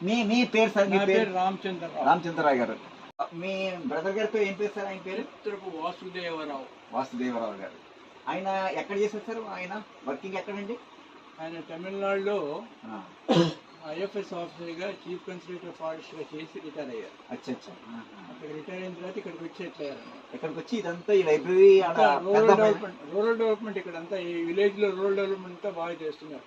మీ మీ పేరు సార్ మీ పేరు? పేరు రామచంద్రరావు. గారు. మీ బ్రదర్ గారి పేరు ఏం పేరు సార్ ఆయన పేరు? చిత్రపు వాసుదేవరావు. వాసుదేవరావు గారు. ఆయన ఎక్కడ చేసి వచ్చారు ఆయన వర్కింగ్ ఎక్కడండి? ఆయన తమిళనాడులో ఐఎఫ్ఎస్ ఆఫీసర్గా చీఫ్ కన్సల్టేటివ్ ఫారెస్ట్గా చేసి రిటైర్ అయ్యారు. అచ్చా అచ్చా. అక్కడ రిటైర్ అయిన తర్వాత ఇక్కడికి వచ్చి సెటిల్ అయ్యారు ఇక్కడికి వచ్చి ఇదంతా ఈ library rural development rural development ఇక్కడ అంతా ఈ విలేజ్లో రూరల్ డెవలప్మెంట్ అంతా బాగా చేస్తున్నారు.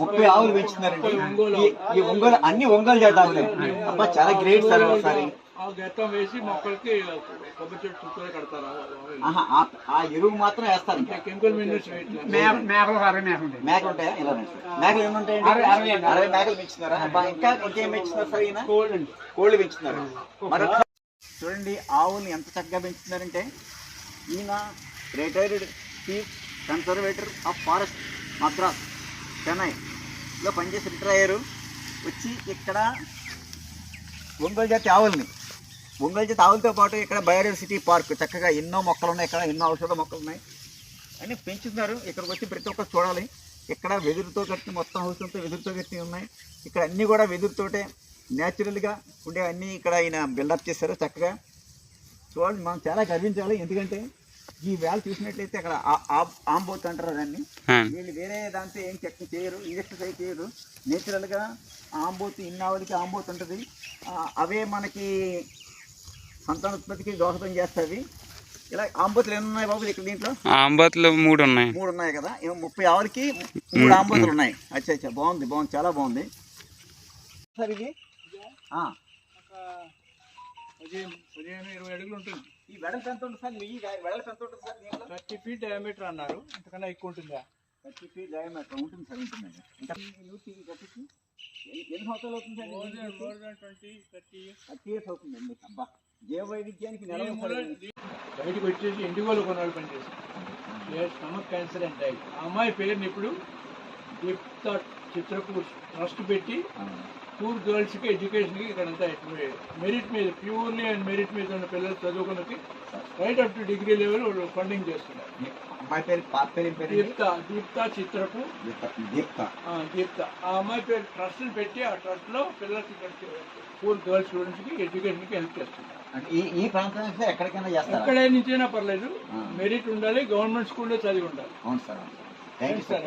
ముప్పై ఆవులు పెంచుతున్నారండి. ఒంగోలు ఈ- ఒంగోలు అన్ని ఒంగోలు ఆవులే అబ్బా చాలా గ్రేట్ సార్ ఒకసారి. ఆ గెత్తం వేసి మొక్కలకి కొబ్బరి చెట్టు చుట్టూ కడతారు. ఆ- ఆ- ఆహా, ఆ- ఆ ఎరువు మాత్రం వేస్తారు కెమికల్ మేకలు అరవై మేకలు ఉంటాయి. మేకలు ఉంటాయా? ఇలా రండి సార్. మేకలు ఎన్ని అరవై- మేకలు. పెంచుతున్నారా? అబ్బా, ఇంకా ఇంకేం పెంచుతున్నారు సార్ ఈయన? కోళ్ళు అండి. కోళ్ళు పెంచుతున్నారు? మరొక చూడండి ఆవుల్ని ఎంత చక్కగా పెంచుతున్నారంటే ఈయన retired chief conservator of forest Madras చెన్నైలో పనిచేసి రిటైర్ అయ్యారు. వచ్చి ఇక్కడ ఒంగోలు జాతి ఆవుల్ని ఒంగోలు జాతి ఆవులతో పాటు ఇక్కడ బయోడైవర్సిటీ పార్క్ చక్కగా ఎన్నో మొక్కలు ఉన్నాయి ఇక్కడ ఎన్నో ఔషధ మొక్కలు ఉన్నాయి. అన్ని పెంచుతున్నారు. ఇక్కడికి వచ్చి ప్రతి ఒక్కరు చూడాలి. ఇక్కడ వెదురుతో కట్టిన మొత్తం హౌస్లతో వెదురుతో కట్టి ఉన్నాయి. ఇక్కడ అన్నీ కూడా వెదురుతోటే న్యాచురల్గా ఉండే అన్నీ ఇక్కడ ఆయన బిల్డప్ చేశారు చక్కగా. చూడండి మనం చాలా గర్వించాలి. ఎందుకంటే ఈ వేళ చూసినట్లయితే అక్కడ ఆంబోత్ అంటారు దాన్ని. వీళ్ళు వేరే దాంతో ఏం చెక్ చేయరు ఎక్సర్సైజ్ చేయరు. నేచురల్గా ఆంబోత్ ఇన్నావలికి ఆంబోత్ ఉంటుంది. ఆ, అవే మనకి సంతానోత్పత్తికి దోహదం చేస్తుంది ఇలా ఆంబోతులు ఎన్ని ఉన్నాయి బాబు ఇక్కడ దీంట్లో? ఆంబత్తులు మూడు ఉన్నాయి. మూడు ఉన్నాయి కదా. ఏమో ముప్పై ఆవులకి మూడు ఆంబోతులు ఉన్నాయి. అచ్చా అచ్చా. బాగుంది బాగుంది. చాలా బాగుంది. సార్ ఇది ఆ, ఒక పదిహేను పదిహేను ఇరవై అడుగులు ఉంటుంది. ఈ వెడల్పు ఎంత ఉంటుంది సార్? ఈ వెడల్పు ఎంత ఉంటుంది సార్ థర్టీ ఫీట్ డయామీటర్ అన్నారు. అంతకన్నా ఎక్కువ ఉంటుందా? థర్టీ ఫీట్ డయామీటర్ ఉంటుంది సార్ ఉంటుందండి ఇంకా ఎన్ని- సంవత్సరాలు అవుతుంది sir twenty thirty thirty years అవుతుందండి అబ్బా. జీవ వైవిధ్యానికి బయటకు వచ్చేసి ఇండిగోలో కొన్నాళ్ళు పనిచేసి స్టమక్ క్యాన్సర్ అండ్ డై ఆ అమ్మాయి పేరుని ఇప్పుడు దీప్త చిత్రకూర్ ట్రస్ట్ పెట్టి పూర్ గర్ల్స్కి ఎడ్యుకేషన్కి ఇక్కడంతా మెరిట్ మీద ప్యూర్లీ అండ్ మెరిట్ మీద ఉన్న పిల్లలు చదువుకున్నకి right up to degree level funding చేస్తున్నారు. అమ్మాయి పేరు పాప పేరు దీప్త దీప్త చిత్రకు దీప్త ఆ, దీప్త. ఆ అమ్మాయి పేరు ట్రస్ట్ని పెట్టి ఆ ట్రస్ట్లో పిల్లలకి పూర్ గర్ల్స్ స్టూడెంట్స్కి ఎడ్యుకేషన్కి హెల్ప్ చేస్తున్నారు. అంటే ఈ ఈ ప్రాంతం నుంచి ఎక్కడికైనా చేస్తారా? ఎక్కడ నుంచైనా పర్లేదు. మెరిట్ ఉండాలి గవర్నమెంట్ స్కూల్లో చదివి ఉండాలి. అవును సార్ థ్యాంక్ యూ సార్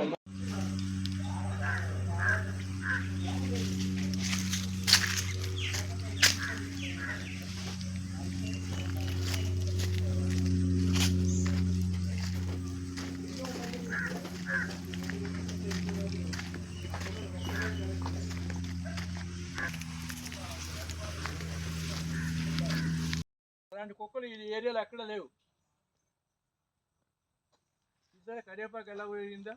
అలాంటి కుక్కలు ఈ ఏరియాలో ఎక్కడ లేవు. ఇద్దరు కరివేపాకు ఎలా పోయిందా?